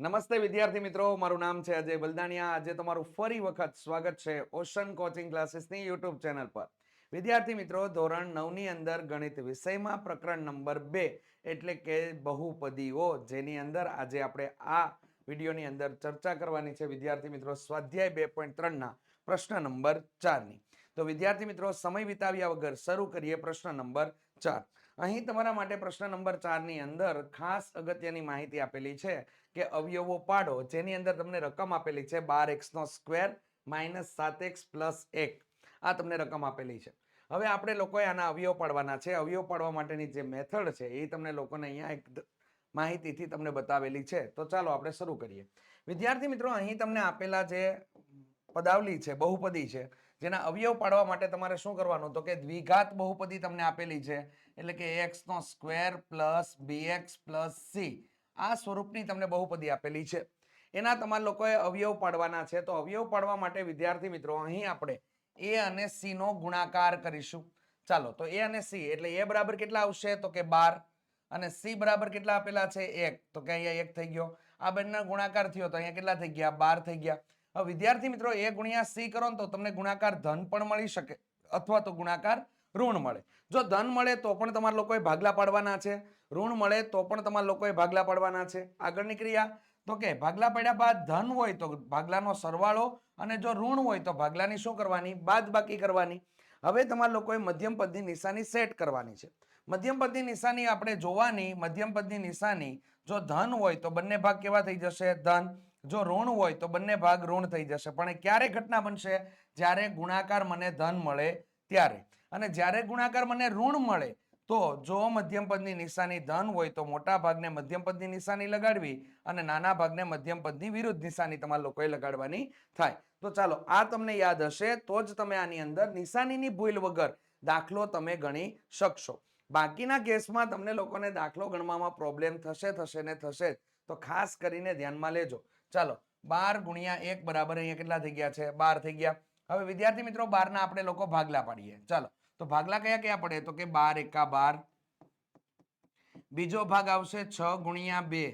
નમસ્તે વિદ્યાર્થી મિત્રો, મારું નામ છે અજય બલદાણિયા. આજે તમારું ફરી વખત સ્વાગત છે ઓશન કોચિંગ ક્લાસીસની યુટ્યુબ ચેનલ પર. વિદ્યાર્થી મિત્રો, ધોરણ નવની અંદર ગણિત વિષયમાં પ્રકરણ નંબર બે એટલે કે બહુપદીઓ, જેની અંદર આજે આપણે આ વિડીયોની અંદર ચર્ચા કરવાની છે વિદ્યાર્થી મિત્રો, સ્વાધ્યાય બે પોઈન્ટ ત્રણના પ્રશ્ન નંબર ચારની. તો વિદ્યાર્થી મિત્રો, સમય વિતાવ્યા વગર શરૂ કરીએ પ્રશ્ન નંબર ચાર. અહીં તમારા માટે પ્રશ્ન નંબર ચારની અંદર ખાસ અગત્યની માહિતી આપેલી છે કે અવયવો પાડો, જેની અંદર તમને રકમ આપેલી છે બાર એક્સનો સ્ક્વેર માઇનસ સાત એક્સ પ્લસ એક. આ તમને રકમ આપેલી છે. હવે આપણે લોકોએ આના અવયવ પાડવાના છે. અવયવ પાડવા માટેની જે મેથડ છે એ તમને લોકોને અહીંયા એક માહિતીથી તમને બતાવેલી છે. તો ચાલો આપણે શરૂ કરીએ. વિદ્યાર્થી મિત્રો, અહીં તમને આપેલા જે પદાવલી છે, બહુપદી છે, જેના અવયવ પાડવા માટે તમારે શું કરવાનું તો કે દ્વિઘાત બહુપદી તમને આપેલી છે. એટલે કે એક્સ નો square plus b x plus c આ સ્વરૂપની તમને બહુપદી આપેલી છે. એના તમારા લોકોએ અવયવ પાડવાના છે. તો અવયવ પાડવા માટે વિદ્યાર્થી મિત્રો, અહીં આપણે એ અને સી નો ગુણાકાર કરીશું. ચાલો, તો એ અને સી એટલે એ બરાબર કેટલા આવશે? તો કે બાર. અને સી બરાબર કેટલા આપેલા છે? એક. તો કે અહીંયા એક થઈ ગયો. આ બંને ગુણાકાર થયો તો અહીંયા કેટલા થઈ ગયા? બાર થઈ ગયા. હવે વિદ્યાર્થી મિત્રો એ ગુણ્યા સી કરો ને તો તમને ગુણાકાર ધન પણ મળી શકે. અથવા તો ગુણાકાર ઋણ મળે. જો ધન મળે તો પણ તમારા લોકોએ ભાગલા પાડવાના છે. ઋણ મળે તો પણ તમારા લોકોએ ભાગલા પાડવાના છે. આગળની ક્રિયા, તો કે ભાગલા પાડ્યા બાદ ધન હોય તો ભાગલાનો સરવાળો અને જો ઋણ હોય તો ભાગલાની શું કરવાની? બાદ બાકી કરવાની. હવે તમારા લોકોએ મધ્યમ પદની નિશાની સેટ કરવાની છે. મધ્યમ પદની નિશાની આપણે જોવાની, મધ્યમ પદની નિશાની જો ધન હોય તો બંને ભાગ કેવા થઈ જશે? ધન. જો ઋણ હોય તો બંને ભાગ ઋણ થઈ જશે. પણ એ ક્યારે ઘટના બનશે? જ્યારે ગુણાકાર મને ધન મળે ત્યારે. અને જ્યારે ગુણાકાર મને ઋણ મળે, તો જો મધ્યમ પદની નિશાની ધન હોય, તો મોટા ભાગને મધ્યમ પદની નિશાની લગાડવી અને નાના ભાગને મધ્યમ પદની વિરુદ્ધ નિશાની તમારા લોકોએ લગાડવાની થાય. તો ચાલો, આ તમને યાદ હશે, તો જ તમે આની અંદર નિશાનીની ભૂલ વગર દાખલો તમે ગણી શકશો. બાકીના કેસમાં તમને લોકોને દાખલો ગણવામાં પ્રોબ્લેમ થશે થશે ને થશે. તો ખાસ કરીને ધ્યાનમાં લેજો. ચાલો, બાર ગુણ્યા એક બરાબર અહીંયા કેટલા થઈ ગયા છે? બાર થઈ ગયા. હવે વિદ્યાર્થી મિત્રો, બારના આપણે લોકો ભાગલા પાડીએ. ચાલો તો ભાગલા કયા કયા પડે? તો કે બાર એકા બાર. બીજો ભાગ આવશે છ ગુણ્યા બે.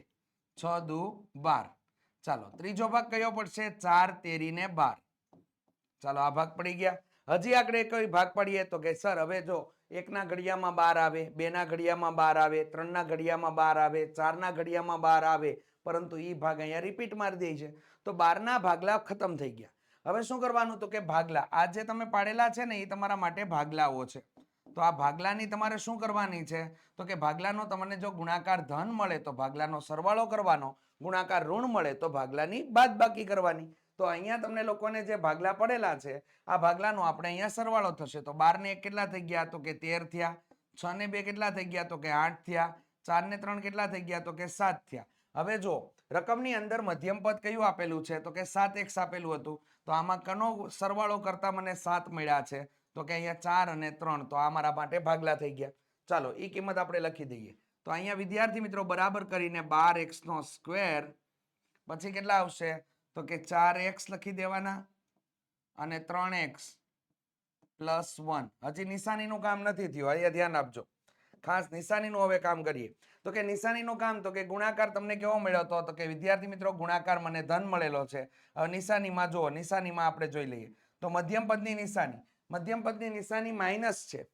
છ દુ બાર. ચાલો, ત્રીજો ભાગ કયો પડશે? ચાર તેરી ને બાર. ચાલો, આ ભાગ પડી ગયા. હજી આગળ કઈ ભાગ પડીએ તો કે સર, હવે જો એકના ઘડિયામાં બાર આવે, બેના ઘડિયામાં બાર આવે, ત્રણના ઘડિયામાં બાર આવે, ચારના ઘડિયામાં બાર આવે, પરંતુ એ ભાગ અહીંયા રિપીટ મારી દે છે. તો બારના ભાગલા ખતમ થઈ ગયા. હવે શું કરવાનું તો કે ભાગલા. આ જે તમે પાડેલા છે ને, એ તમારા માટે ભાગલાઓ છે. તો આ ભાગલાની તમારે શું કરવાની છે? તો કે ભાગલાનો તમને જો ગુણાકાર ધન મળે તો ભાગલાનો સરવાળો કરવાનો. ગુણાકાર ઋણ મળે તો ભાગલાની બાદબાકી કરવાની. તો અહીંયા તમને લોકોને જે ભાગલા પડેલા છે, આ ભાગલાનો આપણે અહીંયા સરવાળો થશે. તો બાર ને એક કેટલા થઈ ગયા? તો કે તેર થયા. છ ને બે કેટલા થઈ ગયા? તો કે આઠ થયા. ચાર ને ત્રણ કેટલા થઈ ગયા? તો કે સાત થયા. હવે જો, રકમની અંદર મધ્યમ પદ કયું આપેલું છે? તો કે સાત એક્સ આપેલું હતું. તો આમાં કનો સરવાળો કરતા મને સાત મળ્યા છે? તો કે અહીંયા ચાર અને ત્રણ, તો આ મારા માટે ભાગલા થઈ ગયા. ચાલો એ કિંમત આપણે લખી દઈએ. તો અહીંયા વિદ્યાર્થી મિત્રો બરાબર કરીને બાર એક્સનો સ્ક્વેર પછી કેટલા આવશે? તો કે ચાર એક્સ લખી દેવાના અને ત્રણ એક્સ પ્લસ વન. હજી નિશાનીનું કામ નથી થયું. અહીંયા ધ્યાન આપજો. ખાસ નિશાનીનું હવે કામ કરીએ. તો કે નિશાનીનું કામ તો કે ગુણાકાર તમને કેવો મળ્યો હતો? તો કે વિદ્યાર્થી મિત્રો, ગુણાકાર મને ધન મળેલો છે. હવે નિશાનીમાં જુઓ, નિશાનીમાં આપણે જોઈ લઈએ. તો મધ્યમ પદની નિશાની. મધ્યમ પદની નિશાની માઇનસ છે.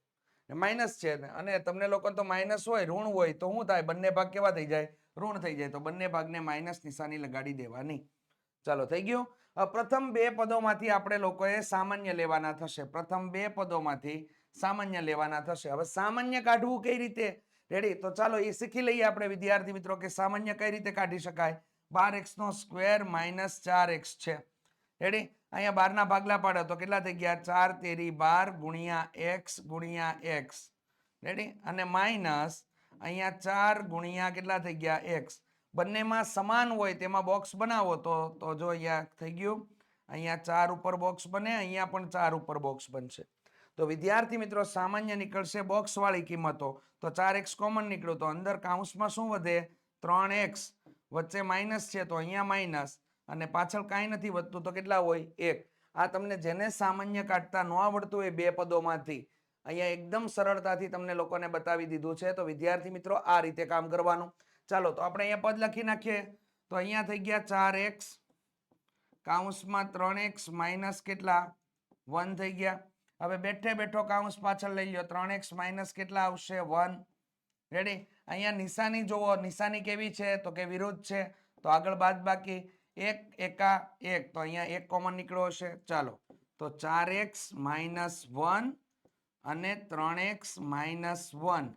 માઇનસ છે અને તમને લોકો તો માઇનસ હોય, ઋણ હોય, તો શું થાય? બંને ભાગ કેવા થઈ જાય? ઋણ થઈ જાય. તો બંને ભાગને માઇનસ નિશાની લગાડી દેવાની. ચાલો, થઈ ગયું? પ્રથમ બે પદોમાંથી આપણે લોકોએ સામાન્ય લેવાના થશે. પ્રથમ બે પદોમાંથી સામાન્ય લેવાના થશે. હવે સામાન્ય કાઢવું કઈ રીતે? રેડી તો ચાલો એ શીખી લઈએ આપણે, વિદ્યાર્થી મિત્રો, કે સામાન્ય કઈ રીતે કાઢી શકાય? બાર એક્સ નો સ્ક્વેર માઇનસ ચાર એક્સ છે. રેડી અહીંયા બારના ભાગલા પાડો. તો કેટલા થઈ ગયા? ચાર તેરી બાર ગુણ્યા એક્સ ગુણ્યા એક્સ. રેડી અને માઇનસ અહીંયા ચાર ગુણ્યા કેટલા થઈ ગયા? એક્સ. બંનેમાં સમાન હોય તેમાં બોક્સ બનાવો તો તો જો અહીંયા થઈ ગયું. અહીંયા ચાર ઉપર બોક્સ બને, અહીંયા પણ ચાર ઉપર બોક્સ બનશે. તો વિદ્યાર્થી મિત્રો, સામાન્ય નીકળશે બોક્સવાળી કિંમતો. તો ચાર એક્સ કોમન નીકળ્યું, તો અંદર કાઉન્સમાં શું વધે? ત્રણ એક્સ વચ્ચે માઇનસ છે, તો અહીંયા માઇનસ અને પાછળ કાંઈ નથી વધતું, તો કેટલા હોય? એક. આ તમને જેને સામાન્ય કાઢતા ન આવડતું હોય બે પદોમાંથી. અહીંયા એકદમ સરળતાથી તમને લોકોને બતાવી દીધું છે. તો વિદ્યાર્થી મિત્રો, આ રીતે કામ કરવાનું. ચાલો, તો આપણે અહીંયા પદ લખી નાખીએ. તો અહીંયા થઈ ગયા ચાર એક્સ કાઉન્સમાં ત્રણ એક્સ માઇનસ કેટલા? વન થઈ ગયા. હવે બેઠે બેઠો કાઉન્સ પાછળ લઈ લો ત્રણ એક્સ માઇનસ કેટલા આવશે? વન રેડી અહીંયા નિશાની જુઓ. નિશાની કેવી છે? તો કે વિરુદ્ધ છે. તો આગળ બાદ બાકી. એક, એકા, એક. તો અહીંયા એક કોમન નીકળ્યો હશે. ચાલો. તો ચાર એક્સ માઇનસ વન અને ત્રણ એક્સ માઇનસ વન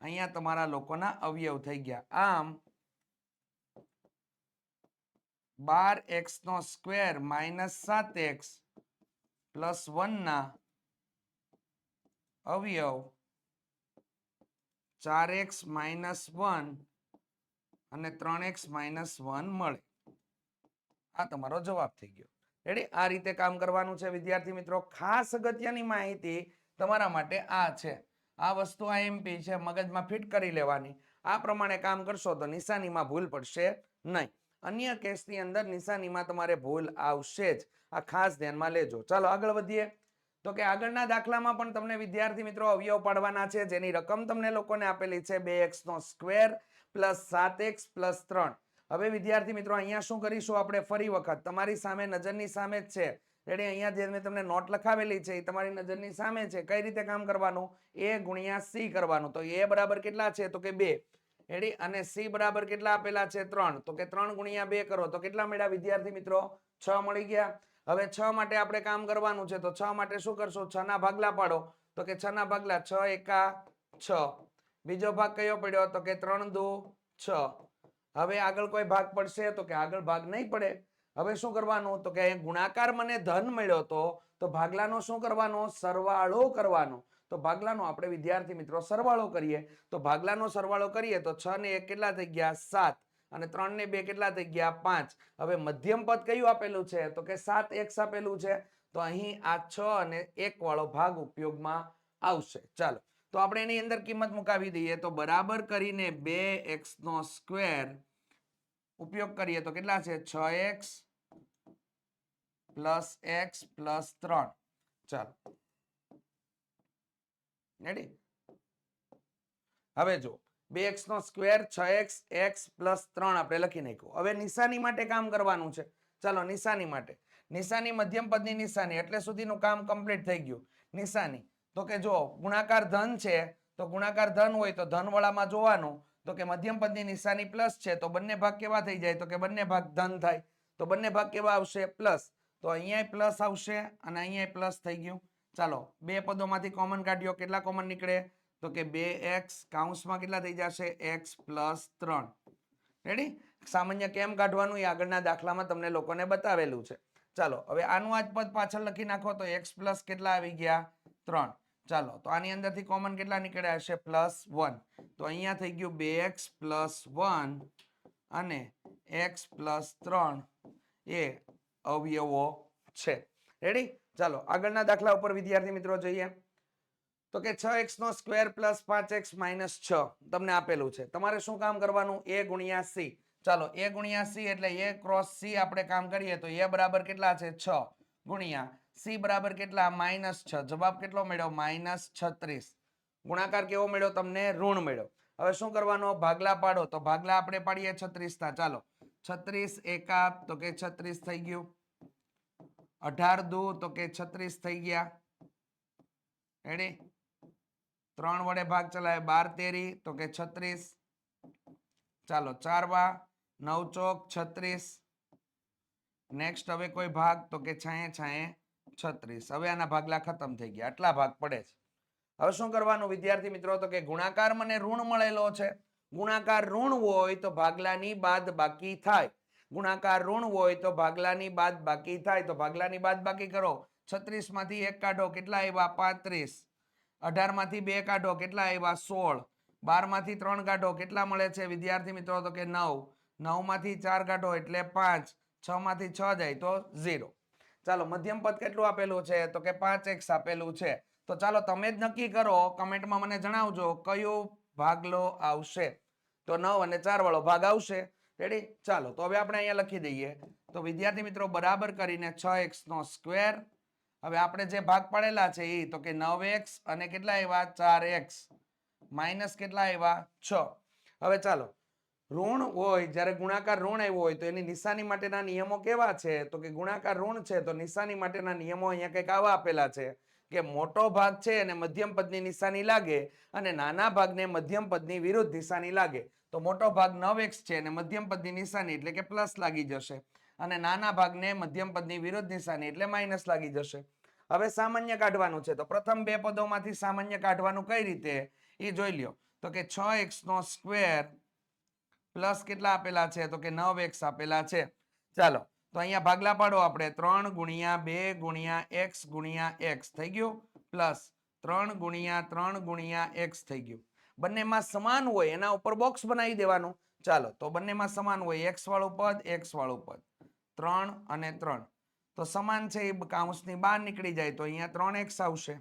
અહીંયા તમારા લોકોના અવયવ થઈ ગયા. આમ, બાર એક્સ નો સ્ક્વેર માઇનસ સાત એક્સ પ્લસ વનના અવયવ ચાર એક્સ માઇનસ વન અને ત્રણ એક્સ માઇનસ વન મળે. આ તમારો જવાબ થઈ ગયો. રેડી આ રીતે કામ કરવાનું છે વિદ્યાર્થી મિત્રો. ખાસ અગત્યની માહિતી તમારા માટે આ છે. આ વસ્તુ આ એમપી છે, મગજમાં ફિટ કરી લેવાની. આ પ્રમાણે કામ કરશો તો નિશાનીમાં ભૂલ પડશે નહીં. અન્ય કેસની અંદર નિશાનીમાં તમારે ભૂલ આવશે જ. આ ખાસ ધ્યાનમાં લેજો. ચાલો આગળ વધીએ. તો કે આગળના દાખલામાં પણ તમને વિદ્યાર્થી મિત્રો અવયવ પાડવાના છે. જેની રકમ તમને લોકોને આપેલી છે બે એક્સ નો સ્ક્વેર પ્લસ સાત એક્સ પ્લસ ત્રણ. હવે વિદ્યાર્થી મિત્રો, અહીંયા શું કરીશું આપણે? ફરી વખત, તમારી સામે નજરની સામે જ છે. રેડી અહીંયા જે મેં તમને નોટ લખાવેલી છે, એ તમારી નજરની સામે છે. કઈ રીતે કામ કરવાનું? એ ગુણ્યા સી કરવાનું. તો એ બરાબર કેટલા છે? તો કે બે. રેડી અને સી બરાબર કેટલા આપેલા છે? ત્રણ. તો કે ત્રણ ગુણ્યા બે કરો. તો કેટલા મળ્યા વિદ્યાર્થી મિત્રો? છ મળી ગયા. હવે છ માટે આપણે કામ કરવાનું છે, તો છ માટે શું કરશો? છ ના ભાગલા પાડો. તો કે છ ના ભાગલા છ એકા છ. બીજો ભાગ કયો પડ્યો? તો કે ત્રણ દુ છ. હવે આગળ કોઈ ભાગ પડશે? તો કે આગળ ભાગ નહીં પડે. હવે શું કરવાનું? તો કે ગુણાકાર મને ધન મળ્યો તો તો ભાગલાનો શું કરવાનો? સરવાળો કરવાનો. તો ભાગલાનો આપણે વિદ્યાર્થી મિત્રો સરવાળો કરીએ. તો ભાગલાનો સરવાળો કરીએ તો છ ને એક કેટલા થઈ ગયા? સાત. અને ત્રણ ને બે કેટલા થઈ ગયા? પાંચ. હવે મધ્યમ પદ કયું આપેલું છે? તો કે સાત એક્સ આપેલું છે. તો અહીં આ છ અને એક વાળો ભાગ ઉપયોગમાં આવશે. ચાલો. તો આપણે એની અંદર કિંમત મુકાવી દઈએ. તો બરાબર કરીને બે એક્સ નો સ્ક્વેર ઉપયોગ કરીએ તો કેટલા છે? છ એક્સ પ્લસ એક્સ પ્લસ ત્રણ. ચાલો. રેડી હવે જો બે એક્સનો સ્ક્વેર, છ એક્સ એક્સ પ્લસ ત્રણ આપણે લખી નાખ્યું. હવે નિશાની માટે કામ કરવાનું છે. ચાલો, નિશાની માટે. નિશાની મધ્યમ પદની નિશાની, એટલે સુધીનું કામ કમ્પ્લીટ થઈ ગયું. નિશાની. તો કે જો ગુણાકાર ધન છે, તો ગુણાકાર ધન હોય તો ધન વાળામાં જોવાનું. તો કે મધ્યમ પદની નિશાની પ્લસ છે, તો બંને ભાગ કેવા થઈ જાય? તો કે બંને ભાગ ધન થાય. તો બંને ભાગ કેવા આવશે? પ્લસ. તો અહીંયા પ્લસ આવશે અને અહીંયા પ્લસ થઈ ગયું. ચાલો, બે પદોમાંથી કોમન કાઢ્યો. કેટલા કોમન નીકળે? તો કે બે એક્સ કાઉન્સમાં કેટલા થઈ જશે? એક્સ પ્લસ ત્રણ. રેડી સામાન્ય કેમ કાઢવાનું? એ આગળના દાખલામાં તમને લોકોને બતાવેલું છે. ચાલો, હવે આનું આજ પદ પાછળ લખી નાખો તો એક્સ પ્લસ કેટલા આવી ગયા? ત્રણ. ચાલો, તો આની અંદરથી કોમન કેટલા નીકળ્યા હશે? પ્લસ વન તો અહીંયા થઈ ગયું બે એક્સ પ્લસ વન અને એક્સ પ્લસ ત્રણ એ અવયવો છે. રેડી ચાલો, આગળના દાખલા ઉપર વિદ્યાર્થી મિત્રો જોઈએ. તો કે છ એક્સ નો સ્ક્વેર પ્લસ પાંચ એક્સ માઇનસ છ. તમને આપેલું છે. તમારે શું કામ કરવાનું? એ ગુણ્યા સી. ચાલો, એ ગુણ્યા સી એટલે એ ક્રોસ સી આપણે કામ કરીએ તો એ બરાબર કેટલા છે? છ. ગુણ્યા સી બરાબર કેટલા? માઇનસ છ. જવાબ કેટલો મળ્યો? માઇનસ છત્રીસ. ગુણાકાર કેવો મળ્યો? તમને ઋણ મળ્યો. હવે શું કરવાનો? ભાગલા પાડો. તો ભાગલા આપણે પાડીએ છત્રીસ ના. ચાલો, છત્રીસ એકા તો કે છત્રીસ થઈ ગયું. અઢાર દુ, તો કે છત્રીસ થઈ ગયા. રેડી ત્રણ વડે ભાગ ચલાવે, બાર તેરી, તો કે છત્રીસ. ચાલો ચાર વા નવ ચોક, છત્રીસ. નેક્સ્ટ હવે કોઈ ભાગ, તો કે છાએ છાએ છત્રીસ. હવે આના ભાગલા ખતમ થઈ ગયા. આટલા ભાગ પડે છે. હવે શું કરવાનું? વિદ્યાર્થી મિત્રો, તો કે ગુણાકાર મને ઋણ મળેલો છે. ગુણાકાર ઋણ હોય તો ભાગલાની બાદ બાકી થાય. ગુણાકાર ઋણ હોય તો ભાગલાની બાદ બાકી થાય. તો ભાગલાની બાદ બાકી કરો. છત્રીસમાંથી એક કાઢો. કેટલા આવ્યા? પાંત્રીસ. અઢારમાંથી બે કાઢો, કેટલા આવ્યા? સોળ. બારમાંથી ત્રણ કાઢો, કેટલા મળે છે? વિદ્યાર્થી મિત્રો, તો કે નવ. નવમાંથી ચાર કાઢો, એટલે પાંચ. છ માંથી છ જાય તો ઝીરો. ચાલો, મધ્યમ પદ કેટલું આપેલું છે? તો કે પાંચ એક્સ આપેલું છે. તો ચાલો, તમે જ નક્કી કરો, કમેન્ટમાં મને જણાવજો, કયો ભાગલો આવશે? તો નવ અને ચાર વાળો ભાગ આવશે. રેડી ચાલો, તો હવે આપણે અહીંયા લખી દઈએ. તો વિદ્યાર્થી મિત્રો, બરાબર કરીને છ એક્સ નો સ્ક્વેર હવે આપણે જે ભાગ પડેલા છે એ તો કે નવ એક્સ અને કેટલા આવ્યા? ચાર એક્સ. માઇનસ કેટલા આવ્યા? છ. હવે ચાલો. ઋણ હોય, જ્યારે ગુણાકાર ઋણ આવ્યો હોય, તો એની નિશાની માટેના નિયમો કેવા છે? તો કે ગુણાકાર ઋણ છે, તો નિશાની માટેના નિયમો અહીંયા કંઈક આવા આપેલા છે કે મોટો ભાગ છે અને મધ્યમ પદની નિશાની લાગે અને નાના ભાગને મધ્યમ પદની વિરુદ્ધ નિશાની લાગે. તો મોટો ભાગ નવ એક્સ છે અને મધ્યમ પદની નિશાની એટલે કે પ્લસ લાગી જશે. અને નાના ભાગને મધ્યમ પદની વિરુદ્ધ નિશાની એટલે માઇનસ લાગી જશે. હવે સામાન્ય કાઢવાનું છે. તો પ્રથમ બે પદોમાંથી સામાન્ય કાઢવાનું કઈ રીતે? એ જોઈ લ્યો. તો કે છ એક્સ નો સ્ક્વેર પ્લસ કેટલા આપેલા છે? તો કે નવ એક્સ આપેલા છે. ચાલો, તો અહીંયા ભાગલા પાડો આપણે. ત્રણ ગુણ્યા બે ગુણ્યા એક્સ ગુણ્યા એક્સ. થઈ ગયું? પ્લસ ત્રણ ગુણ્યા ત્રણ ગુણ્યા એક્સ થઈ ગયું. બંનેમાં સમાન હોય, એના ઉપર બોક્સ બનાવી દેવાનું. ચાલો, તો બંનેમાં સમાન હોય. એક્સ વાળું પદ, એક્સ વાળું પદ. ત્રણ અને ત્રણ. તો સમાન છે એ કાઉન્સની બહાર નીકળી જાય તો અહીંયા ત્રણ એક્સ આવશે.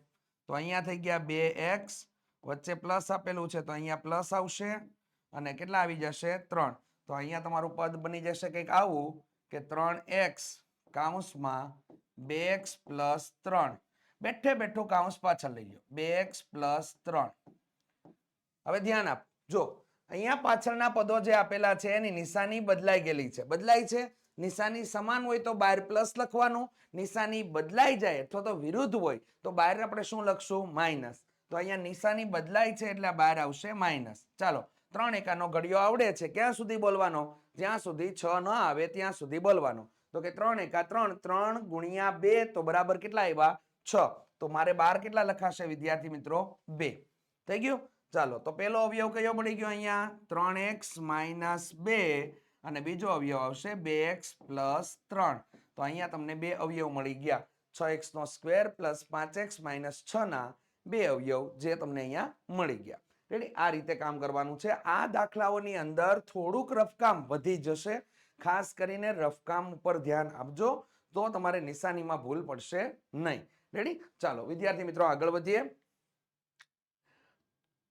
તો અહીંયા થઈ ગયા બે એક્સ વચ્ચે પ્લસ આપેલું છે તો અહીંયા પ્લસ આવશે અને કેટલા આવી જશે? ત્રણ. તો અહીંયા તમારું પદ બની જશે કંઈક આવું કે ત્રણ એક્સ કાઉન્સમાં બે એક્સ પ્લસ ત્રણ. બેઠે બેઠું કાઉન્સ પાછળ લઈ લો બે એક્સ પ્લસ ત્રણ. હવે ધ્યાન આપ. જો, અહીંયા પાછળના પદો જે આપેલા છે એની નિશાની બદલાઈ ગયેલી છે. બદલાઈ છે નિશાની સમાન હોય તો બહાર પ્લસ લખવાનું, નિશાની બદલાઈ જાય અથવા તો વિરુદ્ધ હોય તો બહાર આપણે શું લખશું? માઇનસ તો અહીંયા નિશાની બદલાય છે એટલે બહાર આવશે માઇનસ ચાલો, ત્રણ એકાનો ઘડિયો આવડે છે. ક્યાં સુધી બોલવાનો? જ્યાં સુધી છ ન આવે ત્યાં સુધી બોલવાનો. તો કે ત્રણ એકા ત્રણ ત્રણ ગુણ્યા બે, તો બરાબર કેટલા આવ્યા? છ. તો મારે બાર કેટલા લખાશે વિદ્યાર્થી મિત્રો? બે. થઈ ગયું? ચાલો, તો પેલો અવયવ કયો પડી ગયો અહીંયા? ત્રણ એક્સ માઇનસ બે. અને બીજો અવયવ આવશે બે એક્સ પ્લસ ત્રણ. તો અહીંયા તમને બે અવયવ મળી ગયા. છ એક્સ નો સ્ક્વેર પ્લસ પાંચ એક્સ માઇનસ છ ના બે અવયવ જે તમને અહીંયા મળી ગયા. રેડી આ રીતે કામ કરવાનું છે. આ દાખલાઓની અંદર થોડુંક રફકામ વધી જશે. ખાસ કરીને રફકામ ઉપર ધ્યાન આપજો. તો તમારે નિશાનીમાં ભૂલ પડશે નહીં. રેડી ચાલો, વિદ્યાર્થી મિત્રો આગળ વધીએ.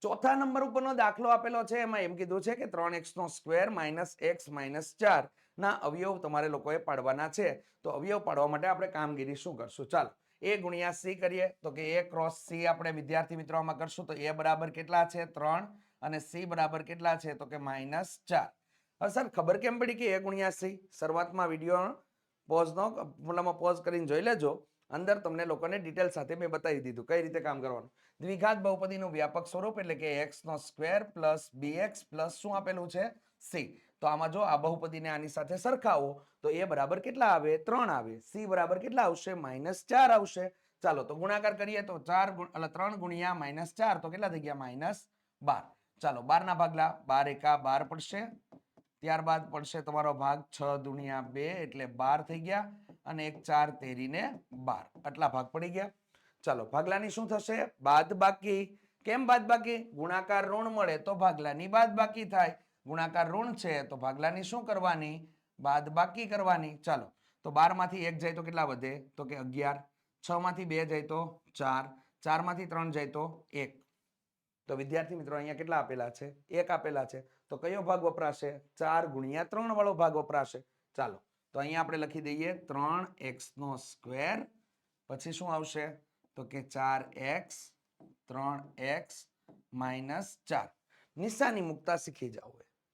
ચોથા નંબર ઉપરનો દાખલો આપેલો છે, એમાં એમ કીધું છે કે ત્રણ એક્સ નો સ્ક્વેર માઇનસ એક્સ માઇનસ ચાર ના અવયવ તમારે લોકોએ પાડવાના છે. તો અવયવ પાડવા માટે આપણે કામગીરી શું કરશું? ચાલો, એ ગુણ્યા સી કરીએ. તો કે એ ક્રોસ સી આપણે વિદ્યાર્થી મિત્રો આમાં કરશું. તો એ બરાબર કેટલા છે? ત્રણ. અને સી બરાબર કેટલા છે? તો કે માઇનસ ચાર. સર, ખબર કેમ પડી કે એ ગુણ્યા સી? શરૂઆતમાં વીડિયો પોઝનો મતલબમાં પોઝ કરીને જોઈ લેજો. અંદર તમને લોકોને ડિટેલ સાથે મેં બતાવી દીધું કઈ રીતે કામ કરવાનું. દ્વિઘાત બહુપદીનું વ્યાપક સ્વરૂપ એટલે કે એક્સ નો square plus b x plus શું આપેલું છે? સી તો આમાં જો આ બહુપદીને આની સાથે સરખાવો, તો એ બરાબર કેટલા આવે? ત્રણ આવે. સી બરાબર કેટલા આવશે? માઇનસ ચાર આવશે. ચાલો, તો ગુણાકાર કરીએ તો ચાર એટલે ત્રણ ગુણ્યા માઇનસ ચાર, તો કેટલા થઈ ગયા? માઇનસ બાર. ચાલો, બારના ભાગલા બાર એકા બાર પડશે. ત્યારબાદ પડશે તમારો ભાગ છ દુનિયા બે, એટલે બાર થઈ ગયા. અને એક ચાર તેરીને બાર. આટલા ભાગ પડી ગયા. ચાલો, ભાગલાની શું થશે? બાદ બાકી. કેમ બાદ બાકી? ગુણાકાર ઋણ મળે તો ભાગલાની બાદ બાકી થાય. ગુણાકાર ઋણ છે તો ભાગલાની શું કરવાની? બાદ બાકી કરવાની. ચાલો, તો બારમાંથી એક જાય તો કેટલા વધે? તો કે અગિયાર. છ માંથી બે જાય તો ચાર. ચારમાંથી ત્રણ જાય તો એક. તો વિદ્યાર્થી મિત્રો, અહીંયા કેટલા આપેલા છે? એક આપેલા છે. તો કયો ભાગ વપરાશે? ચાર ગુણ્યા ત્રણ વાળો ભાગ વપરાશે. ચાલો તો અહીંયા આપણે લખી દઈએ ત્રણ એક્સ નો સ્ક્વેર. પછી શું આવશે? તો કે ચાર એક્સ, ત્રણ એક્સ માઇનસ ચાર. નિશાની મૂકતા શીખી જાવ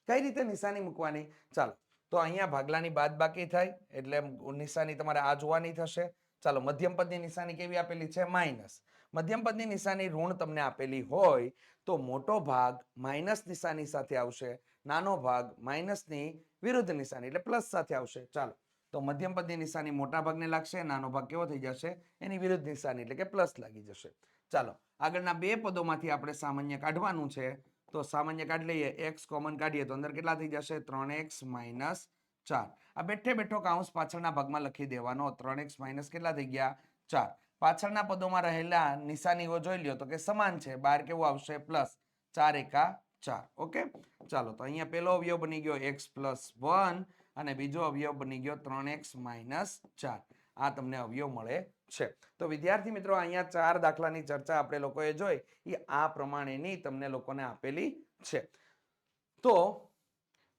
કઈ રીતે નિશાની મૂકવાની? ચાલો, તો અહીંયા ભાગલાની બાદ બાકી થાય, એટલે નિશાની તમારે આ જોવાની થશે. ચાલો, મધ્યમ પદની નિશાની કેવી આપેલી છે? માઇનસ. મધ્યમ પદની નિશાની ઋણ તમને આપેલી હોય, તો મોટો ભાગ માઇનસ નિશાની સાથે આવશે. નાનો ભાગ માઇનસની વિરુદ્ધ નિશાની એટલે પ્લસ સાથે આવશે. ચાલો, તો મધ્યમ પદની નિશાની મોટા ભાગને લાગશે, નાનો ભાગ કેવો થઈ જશે? એની વિરુદ્ધ નિશાની એટલે કે પ્લસ લાગી જશે. ચાલો, આગળના બે પદોમાંથી આપણે સામાન્ય કાઢવાનું છે. તો સામાન્ય કાઢી લઈએ એક્સ કોમન કાઢીએ તો અંદર કેટલા થઈ જશે? ત્રણ એક્સ માઇનસ ચાર. આ બેઠે બેઠો કાઉન્સ પાછળના ભાગમાં લખી દેવાનો. ત્રણ એક્સ માઇનસ કેટલા થઈ ગયા? ચાર. પાછળના પદોમાં રહેલા નિશાનીઓ જોઈ લ્યો તો કે સમાન છે. બાર કેવું આવશે? પ્લસ ચાર એકા ચાર, ઓકે? ચાલો, તો અહીંયા પેલો અવયવ બની ગયો એક્સ પ્લસ વન અને બીજો અવયવ બની ગયો ત્રણ એક્સ માઇનસ ચાર. આ તમને અવયવ મળે છે. તો વિદ્યાર્થી મિત્રો, અહીંયા ચાર દાખલાની ચર્ચા આપણે લોકોએ જોઈ. એ આ પ્રમાણેની તમને લોકોને આપેલી છે. તો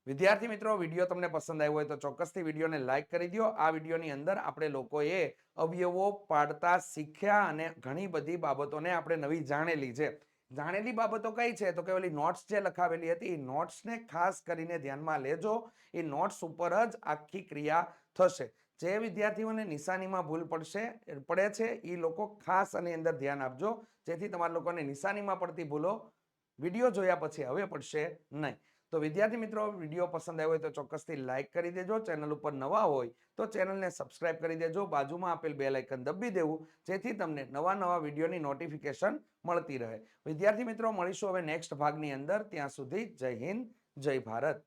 વિદ્યાર્થી મિત્રો, વીડિયો તમને પસંદ આવ્યો હોય તો ચોક્કસથી વિડીયોને લાઈક કરી દો. આ વિડીયોની અંદર આપણે લોકોએ અવયવો પાડતા, શીખ્યા અને ઘણી બધી બાબતોને આપણે નવી જાણેલી છે. જાણેલી બાબતો કઈ છે? તો કે ઓલી નોટ્સ જે લખાવેલી હતી, એ નોટ્સને ખાસ કરીને ધ્યાનમાં લેજો. એ નોટ્સ ઉપર જ આખી ક્રિયા થશે. જે વિદ્યાર્થીઓને નિશાનીમાં ભૂલ પડશે, પડે છે, એ લોકો ખાસ આની અંદર ધ્યાન આપજો. જેથી તમારા લોકોને નિશાનીમાં પડતી ભૂલો વીડિયો જોયા પછી હવે પડશે નહીં. તો વિદ્યાર્થી મિત્રો, વીડિયો પસંદ આવ્યો હોય તો ચોક્કસથી લાઇક કરી દેજો. ચેનલ ઉપર નવા હોય તો ચેનલને સબસ્ક્રાઇબ કરી દેજો. બાજુમાં આપેલ બે લાઇકન દબી દેવું, જેથી તમને નવા નવા વિડીયોની નોટિફિકેશન મળતી રહે. વિદ્યાર્થી મિત્રો, મળીશું હવે નેક્સ્ટ ભાગની અંદર. ત્યાં સુધી જય હિન્દ, જય ભારત.